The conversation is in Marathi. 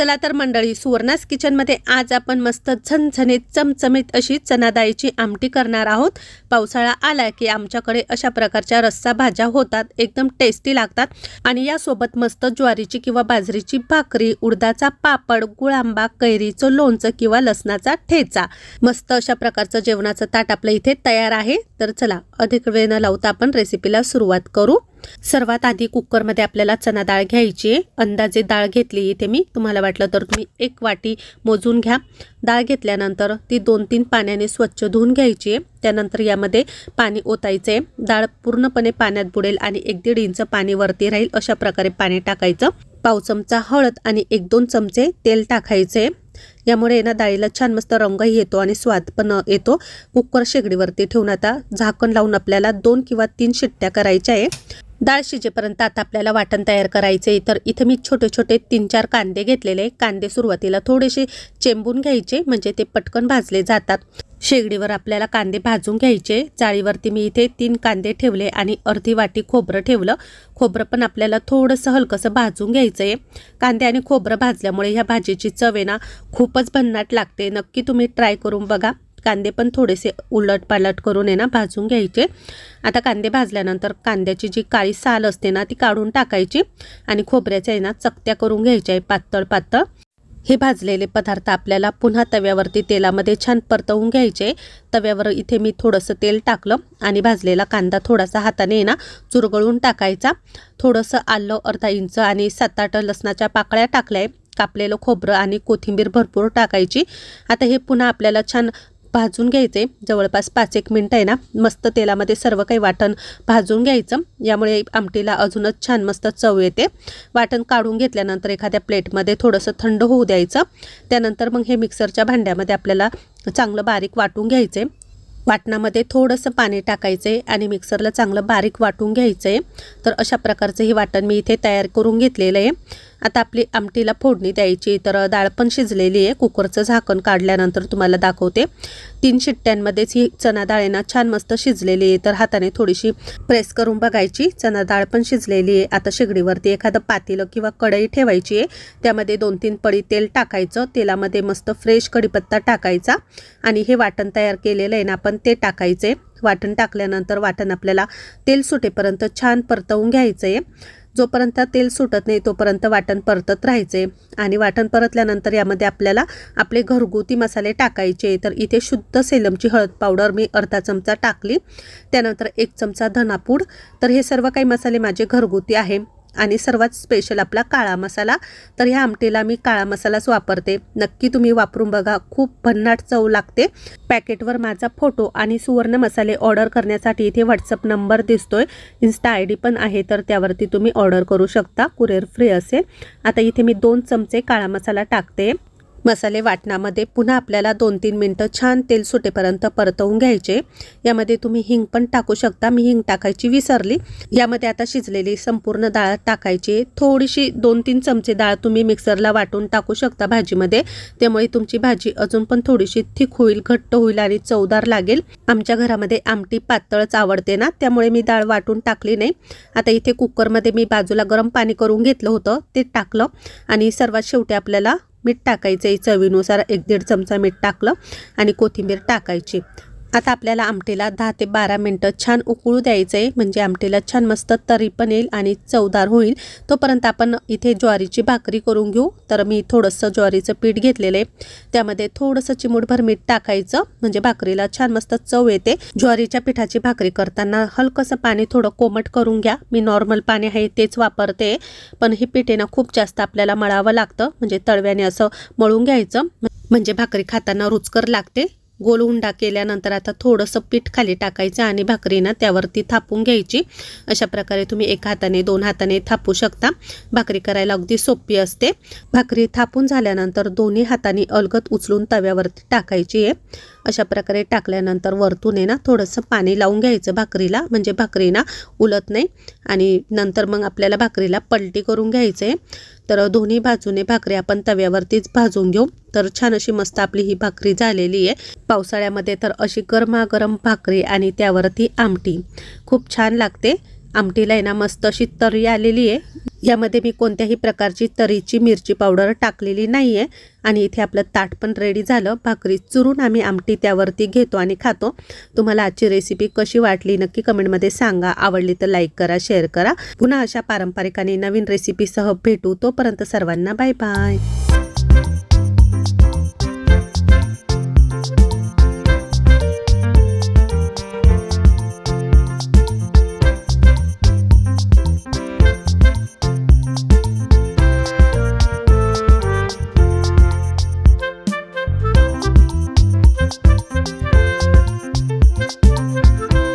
चला तर मंडळी सुवर्णास किचनमध्ये आज आपण मस्त झणझणीत चमचमीत अशी चना आमटी करणार आहोत. पावसाळा आला की आमच्याकडे अशा प्रकारच्या रस्सा भाज्या होतात एकदम टेस्टी लागतात. आणि यासोबत मस्त ज्वारीची किंवा बाजरीची भाकरी उडदाचा पापड गुळांबा कैरीचं लोणचं किंवा लसणाचा ठेचा. मस्त अशा प्रकारचं जेवणाचं ताट आपलं इथे तयार आहे. तर चला अधिक वेळ न लावता आपण रेसिपीला सुरुवात करू. सर्वात आधी कुकरमध्ये आपल्याला चना डाळ घ्यायची अंदाजे डाळ घेतली इथे मी. तुम्हाला वाटलं तर तुम्ही एक वाटी मोजून घ्या. डाळ घेतल्यानंतर ती दोन तीन पाण्याने स्वच्छ धुवून घ्यायची आहे. त्यानंतर यामध्ये पाणी ओतायचे डाळ पूर्णपणे पाण्यात बुडेल आणि एक दीड इंच पाणी वरती राहील अशा प्रकारे पाणी टाकायचं. पाव चमचा हळद आणि एक दोन चमचे तेल टाकायचे यामुळे ना डाळीला छान मस्त रंगही येतो आणि स्वाद पण येतो. कुकर शेगडीवरती ठेवून आता झाकण लावून आपल्याला दोन किंवा तीन शिट्ट्या करायच्या आहे. डाळ शिजेपर्यंत आता आपल्याला वाटण तयार करायचे तर इथे मी छोटे छोटे तीन चार कांदे घेतलेले कांदे सुरुवातीला थोडेसे चेंबून घ्यायचे म्हणजे ते पटकन भाजले जातात. शेगडीवर आपल्याला कांदे भाजून घ्यायचे. जाळीवरती मी इथे तीन कांदे ठेवले आणि अर्धी वाटी खोबरं ठेवलं. खोबरं पण आपल्याला थोडंसं हलकंसं भाजून घ्यायचं आहे कांदे आणि खोबरं भाजल्यामुळे ह्या भाजीची चव आहे ना खूपच भन्नाट लागते. नक्की तुम्ही ट्राय करून बघा. कांदे पण थोडेसे उलट पालट करून आहे ना भाजून घ्यायचे. आता कांदे भाजल्यानंतर कांद्याची जी काळी साल असते ना ती काढून टाकायची आणि खोबऱ्याच्या आहे ना चकत्या करून घ्यायच्या आहे पातळ पातळ. हे भाजलेले पदार्थ आपल्याला पुन्हा तव्यावरती तेलामध्ये छान परतवून घ्यायचे. तव्यावर इथे मी थोडंसं तेल टाकलं आणि भाजलेला कांदा थोडासा हाताने ना चुरगळून टाकायचा. थोडंसं आलं अर्धा इंच आणि सात आठ लसणाच्या पाकळ्या टाकल्या कापलेलं खोबरं आणि कोथिंबीर भरपूर टाकायची. आता हे पुन्हा आपल्याला छान भाजून घ्यायचे. जवळपास पाच एक मिनटं आहे ना. मस्त तेलामध्ये सर्व काही वाटण भाजून घ्यायचं. यामुळे आमटीला अजूनच छान मस्त चव येते. वाटण काढून घेतल्यानंतर एखाद्या प्लेटमध्ये थोडंसं थंड होऊ द्यायचं. त्यानंतर मग हे मिक्सरच्या भांड्यामध्ये आपल्याला चांगलं बारीक वाटून घ्यायचे. वाटणामध्ये थोडंसं पाणी टाकायचं आहे आणि मिक्सरला चांगलं बारीक वाटून घ्यायचं. आहे तर अशा प्रकारचं हे वाटण मी इथे तयार करून घेतलेलं आहे. आता आपली आमटीला फोडणी द्यायची तर डाळ पण शिजलेली आहे. कुकरचं झाकण काढल्यानंतर तुम्हाला दाखवते. तीन शिट्ट्यांमध्येच ही चना डाळीना छान मस्त शिजलेली आहे. तर हाताने थोडीशी प्रेस करून बघायची. चना डाळ पण शिजलेली आहे. आता शेगडीवरती एखादं पातेलं किंवा कढई ठेवायची आहे. त्यामध्ये दोन तीन पडी तेल टाकायचं. तेलामध्ये मस्त फ्रेश कढीपत्ता टाकायचा. आणि हे वाटण तयार केलेलं आहे ना आपण ते टाकायचे वाटण टाकल्यानंतर वाटण आपल्याला तेल सुटेपर्यंत छान परतवून घ्यायचं आहे जोपर्यंत तेल सुटत नाही तोपर्यंत वाटण परतत राहायचे. आणि वाटण परतल्यानंतर यामध्ये आपल्याला आपले घरगुती मसाले टाकायचे. तर इथे शुद्ध सेलमची हळद पावडर मी अर्धा चमचा टाकली. त्यानंतर एक चमचा धनापूड. तर हे सर्व काही मसाले माझे घरगुती आहे. आणि सर्वात स्पेशल आपला काळा मसाला. तर ह्या आमटीला मी काळा मसालाच वापरते. नक्की तुम्ही वापरून बघा खूप भन्नाट चव लागते. पॅकेटवर माझा फोटो आणि सुवर्ण मसाले ऑर्डर करण्यासाठी इथे व्हॉट्सअप नंबर दिसतोय. इन्स्टा आय डी पण आहे तर त्यावरती तुम्ही ऑर्डर करू शकता. कुरिअर फ्री असेल. आता इथे मी दोन चमचे काळा मसाला टाकते. मसाले वाटणामध्ये पुन्हा आपल्याला दोन तीन मिनटं छान तेल सुटेपर्यंत परतवून घ्यायचे. यामध्ये तुम्ही हिंग पण टाकू शकता. मी हिंग टाकायची विसरली. यामध्ये आता शिजलेली संपूर्ण डाळ टाकायची. थोडीशी दोन तीन चमचे डाळ तुम्ही मिक्सरला वाटून टाकू शकता भाजीमध्ये. त्यामुळे तुमची भाजी अजून पण थोडीशी थिक होईल घट्ट होईल आणि चवदार लागेल. आमच्या घरामध्ये आमटी पातळच आवडते ना त्यामुळे मी डाळ वाटून टाकली नाही. आता इथे कुकरमध्ये मी बाजूला गरम पाणी करून घेतलं होतं ते टाकलं. आणि सर्वात शेवटी आपल्याला मीठ टाकायचं. आहे चवीनुसार एक दीड चमचा मीठ टाकलं आणि कोथिंबीर टाकायची. आता आपल्याला आमटीला दहा ते बारा मिनटं छान उकळू द्यायचं आहे म्हणजे आमटीला छान मस्त तरी पण येईल आणि चवदार होईल. तोपर्यंत आपण इथे ज्वारीची भाकरी करून घेऊ. तर मी थोडंसं ज्वारीचं पीठ घेतलेलं आहे. त्यामध्ये थोडंसं चिमूटभर मीठ टाकायचं. म्हणजे भाकरीला छान मस्त चव येते. ज्वारीच्या पिठाची भाकरी करताना हलकंसं पाणी थोडं कोमट करून घ्या. मी नॉर्मल पाणी आहे तेच वापरते. पण हे पीठ ना खूप जास्त आपल्याला मळावं लागतं. म्हणजे तळव्याने असं मळून घ्यायचं. म्हणजे भाकरी खाताना रुचकर लागते. गोल उंडा केल्यानंतर आता थोडंसं पीठ खाली टाकायचं आणि भाकरीनं त्यावरती थापून घ्यायची. अशा प्रकारे तुम्ही एका हाताने दोन हाताने थापू शकता. भाकरी करायला अगदी सोपी असते. भाकरी थापून झाल्यानंतर दोन्ही हाताने अलगत उचलून तव्यावरती टाकायची आहे. अशा प्रकारे टाकल्यानंतर वरतून आहे ना थोडंसं पाणी लावून घ्यायचं भाकरीला. म्हणजे भाकरी ना उलत नाही. आणि नंतर मग आपल्याला भाकरीला पलटी करून घ्यायचं. आहे तर दोन्ही बाजूने भाकरी आपण तव्यावरतीच भाजून घेऊ. तर छान अशी मस्त आपली ही भाकरी झालेली आहे. पावसाळ्यामध्ये तर अशी गरमागरम भाकरी आणि त्यावरती आमटी. खूप छान लागते. आमटीला आहे ना मस्त अशी तरी आलेली आहे. यामध्ये मी कोणत्याही प्रकारची तरीची मिरची पावडर टाकलेली नाही आहे आणि इथे आपलं ताट पण रेडी झालं. भाकरी चुरून आम्ही आमटी त्यावरती घेतो आणि खातो. तुम्हाला आजची रेसिपी कशी वाटली नक्की कमेंटमध्ये सांगा. आवडली तर लाईक करा शेअर करा. पुन्हा अशा पारंपरिक आणि नवीन रेसिपीसह भेटू. तोपर्यंत सर्वांना बाय बाय